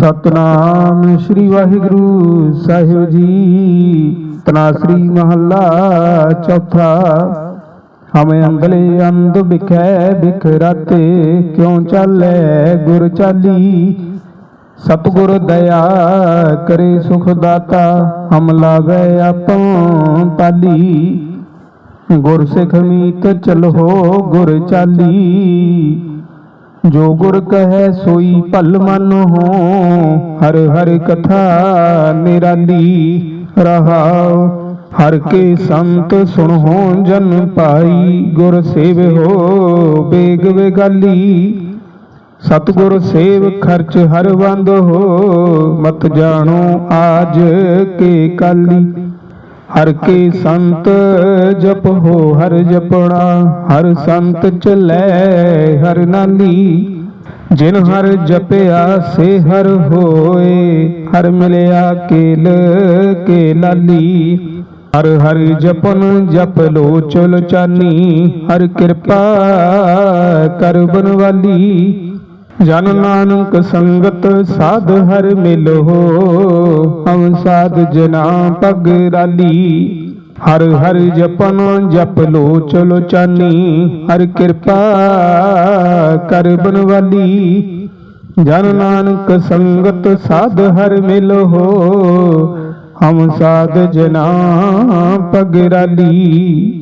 ਸਤਨਾਮ ਸ੍ਰੀ ਵਾਹਿਗੁਰੂ ਸਾਹਿਬ ਜੀ। ਤਨਾਸਰੀ ਮਹੱਲਾ ਚੌਥਾ। ਹਮੇ ਅੰਦਲੇ ਅੰਧ ਬਿਖੈ ਬਿਖ ਰਾਤੇ ਕਿਉ ਚਾਲੈ ਗੁਰ ਚਾਲੀ? ਸਤਿਗੁਰ ਦਇਆ ਕਰੇ ਸੁਖ ਦਾਤਾ, ਹਮ ਲਾਵੇ ਆਪੋ ਤਾਲੀ ਗੁਰ ਸਿੱਖ ਮੀਤ ਚਲੋ ਗੁਰ ਚਾਲੀ। ਜੋ ਗੁਰ ਕਹੈ ਸੋਈ ਭਲ ਮਨ ਹੋ, ਹਰ ਹਰ ਕਥਾ ਨਿਰਾਲੀ ਰਹਾਉ। ਹਰ ਕੇ ਸੰਤ ਸੁਣੋ ਜਨ ਪਾਈ, ਗੁਰ ਸੇਵਿਓ ਬੇਗ ਬੇਗਾਲੀ। ਸਤਿਗੁਰ ਸੇਵ ਖਰਚ ਹਰ ਬੰਦ ਹੋ, ਮਤ ਜਾਣੋ ਆਜ ਕੇ ਕਾਲੀ। ਹਰ ਕੇ ਸੰਤ ਜਪ ਹੋ, ਹਰ ਜਪਣਾ, ਹਰ ਸੰਤ ਚਲੈ, ਹਰ ਨਾਲੀ ਜਿਨ ਹਰ ਜਪਿਆ, ਸੇ ਹਰ ਹੋਏ, ਹਰ ਮਿਲਿਆ ਕੇਲ ਕੇ ਲਾਲੀ। ਹਰ ਹਰ ਜਪਨ ਜਪ ਲੋ ਚੁਲ ਚਾਨੀ, ਹਰ ਕਿਰਪਾ ਕਰ ਬਨਵਾਲੀ। ਜਨ ਨਾਨਕ ਸੰਗਤ ਸਾਧ ਹਰ ਮਿਲੋ ਹਮ ਸਾਧ ਜਨਾ ਪਗ ਰਾਲੀ। ਹਰ ਹਰ ਜਪਨ ਜਪ ਲੋ, ਚਲੋ ਚਾਨੀ, ਹਰ ਕਿਰਪਾ ਕਰ ਬਨਵਾਲੀ। ਜਨ ਨਾਨਕ ਸੰਗਤ ਸਾਧ ਹਰ ਮਿਲੋ ਹਮ ਸਾਧ ਜਨਾ ਪਗ ਰਾਲੀ।